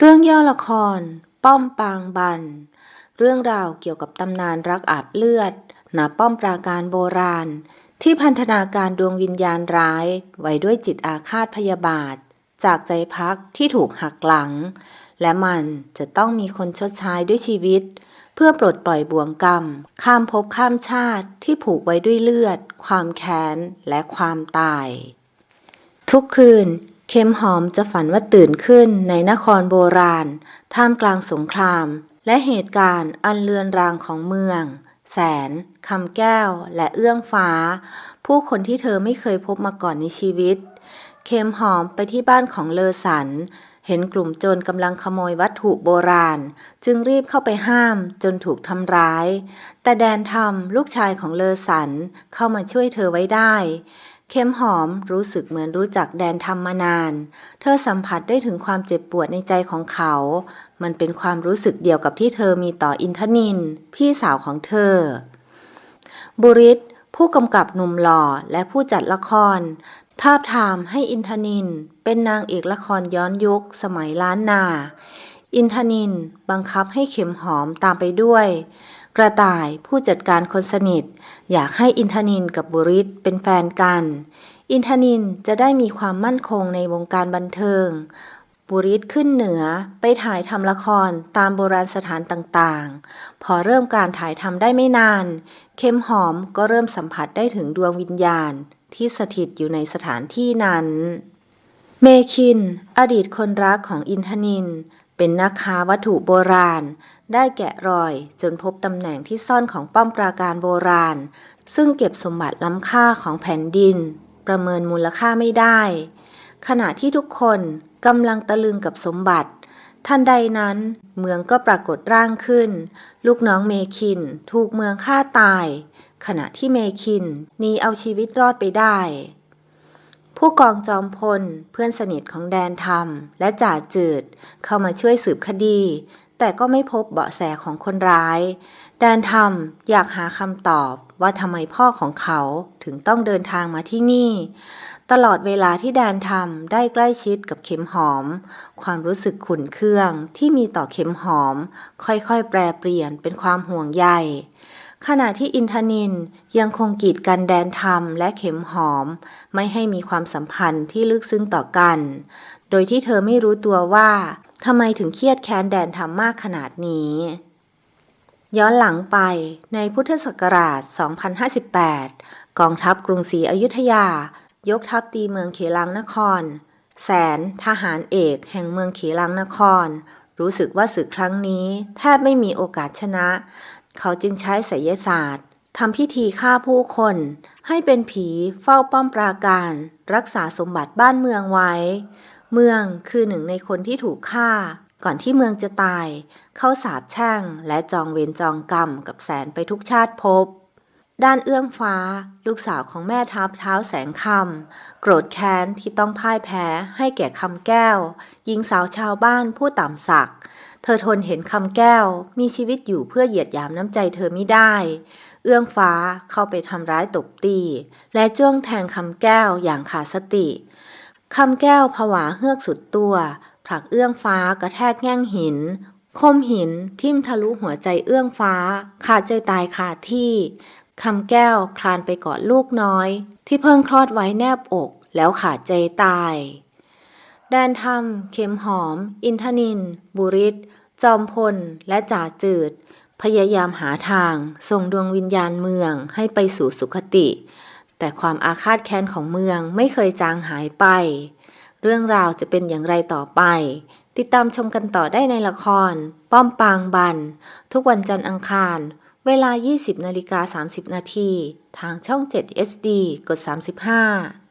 เรื่องย่อละคร ป้อมปางบัน เรื่องราวเกี่ยวกับตำนานรักอาบเลือดณป้อมปราการโบราณ ที่พันธนาการดวงวิญญาณร้าย ไว้ด้วยจิตอาฆาตพยาบาท จากใจพักที่ถูกหักหลัง และมันจะต้องมีคนชดใช้ด้วยชีวิต เพื่อปลดปล่อยบ่วงกรรม ข้ามภพข้ามชาติที่ผูกไว้ด้วยเลือด ความแค้น และความตาย ทุกคืน เข็มหอมจะฝันว่าตื่นขึ้นในนครโบราณ ท่ามกลางสงคราม และเหตุการณ์อันเลือนรางของเมือง แสนคำแก้ว และเอื้องฟ้า ผู้คนที่เธอไม่เคยพบมาก่อนในชีวิต เข็มหอมไปที่บ้านของเลอสัน เห็นกลุ่มโจรกำลังขโมยวัตถุโบราณ จึงรีบเข้าไปห้ามจนถูกทำร้าย แต่แดนทำลูกชายของเลอสันเข้ามาช่วยเธอไว้ได้ เข้มหอมรู้สึกเหมือนรู้จักแดนทำมานาน เธอสัมผัสได้ถึงความเจ็บปวดในใจของเขา มันเป็นความรู้สึกเดียวกับที่เธอมีต่ออินทนิน พี่สาวของเธอ บุริศผู้กำกับหนุ่มหล่อและผู้จัดละคร ทาบทามให้อินทนิน เป็นนางเอกละครย้อนยุคสมัยล้านนา อินทนินบังคับให้เข็มหอมตามไปด้วย กระต่ายผู้จัดการคนสนิท อยากให้อินทนินกับบุริศเป็นแฟนกัน อินทนินจะได้มีความมั่นคงในวงการบันเทิง บุริศขึ้นเหนือไปถ่ายทำละครตามโบราณสถานต่างๆ พอเริ่มการถ่ายทำได้ไม่นาน เข้มหอมก็เริ่มสัมผัสได้ถึงดวงวิญญาณ ที่สถิตอยู่ในสถานที่นั้น เมคิน อดีตคนรักของอินทนิน เป็นนักค้าวัตถุโบราณ ได้แกะรอยจนพบตำแหน่งที่ซ่อนของป้อมปราการโบราณ ซึ่งเก็บสมบัติล้ำค่าของแผ่นดิน ประเมินมูลค่าไม่ได้ ขณะที่ทุกคนกำลังตะลึงกับสมบัติ ทันใดนั้น เมืองก็ปรากฏร่างขึ้น ลูกน้องเมคินถูกเมืองฆ่าตาย ขณะที่เมคินหนีเอาชีวิตรอดไปได้ ผู้กองจอมพลเพื่อนสนิทของแดนธรรม และจ่าจืดเข้ามาช่วยสืบคดี แต่ก็ไม่พบเบาะแสของคนร้าย แดนธรรมอยากหาคำตอบว่าทำไมพ่อของเขาถึงต้องเดินทางมาที่นี่ ตลอดเวลาที่แดนทำได้ใกล้ชิดกับเข็มหอม ความรู้สึกขุ่นเคืองที่มีต่อเข็มหอม ค่อยๆ แปรเปลี่ยนเป็นความห่วงใยขณะที่อินทนินยังคงกีดกันแดนธรรมและเข็มหอม ไม่ให้มีความสัมพันธ์ที่ลึกซึ้งต่อกัน โดยที่เธอไม่รู้ตัวว่า ทำไมถึงเครียดแค้นแดนธรรมมากขนาดนี้ ย้อนหลังไปในพุทธศักราช 2058 กองทัพกรุงศรีอยุธยา ยกทัพตีเมืองเขลังนคร แสนทหารเอกแห่งเมืองเขลังนคร รู้สึกว่าศึกครั้งนี้แทบไม่มีโอกาสชนะ เขาจึงใช้ไสยศาสตร์ทำพิธีฆ่าผู้คน ให้เป็นผีเฝ้าป้อมปราการ รักษาสมบัติบ้านเมืองไว้ เมืองคือหนึ่งในคนที่ถูกฆ่า ก่อนที่เมืองจะตาย เข้าสาบแช่งและจองเวรจองกรรมกับแสนไปทุกชาติภพด้านเอื้องฟ้า ลูกสาวของแม่ทัพเท้าแสงคำโกรธแค้นที่ต้องพ่ายแพ้ให้แก่คำแก้วหญิงสาวชาวบ้านผู้ต่ำศักดิ์เธอทนเห็นคำแก้ว มีชีวิตอยู่เพื่อเหยียดหยามน้ำใจเธอไม่ได้ เอื้องฟ้าเข้าไปทำร้ายตบตี และจ้วงแทงคำแก้วอย่างขาดสติ คำแก้วผวาเฮือกสุดตัว ผลักเอื้องฟ้ากระแทกแง่งหิน คมหินทิ่มทะลุหัวใจเอื้องฟ้า ขาดใจตายขาดที่คำแก้วคลานไปกอดลูกน้อย ที่เพิ่งคลอดไว้แนบอก แล้วขาดใจตาย แดนธรรม เข็มหอม อินทนิน บุริศจอมพล และจ่าจืด พยายามหาทาง ส่งดวงวิญญาณเมืองให้ไปสู่สุขติ แต่ความอาฆาตแค้นของเมืองไม่เคยจางหายไป เรื่องราวจะเป็นอย่างไรต่อไป ติดตามชมกันต่อได้ในละคร ป้อมปางบัน ทุกวันจันทร์อังคาร เวลา 20นาฬิกา30 นาที ทางช่อง 7 SD กด 35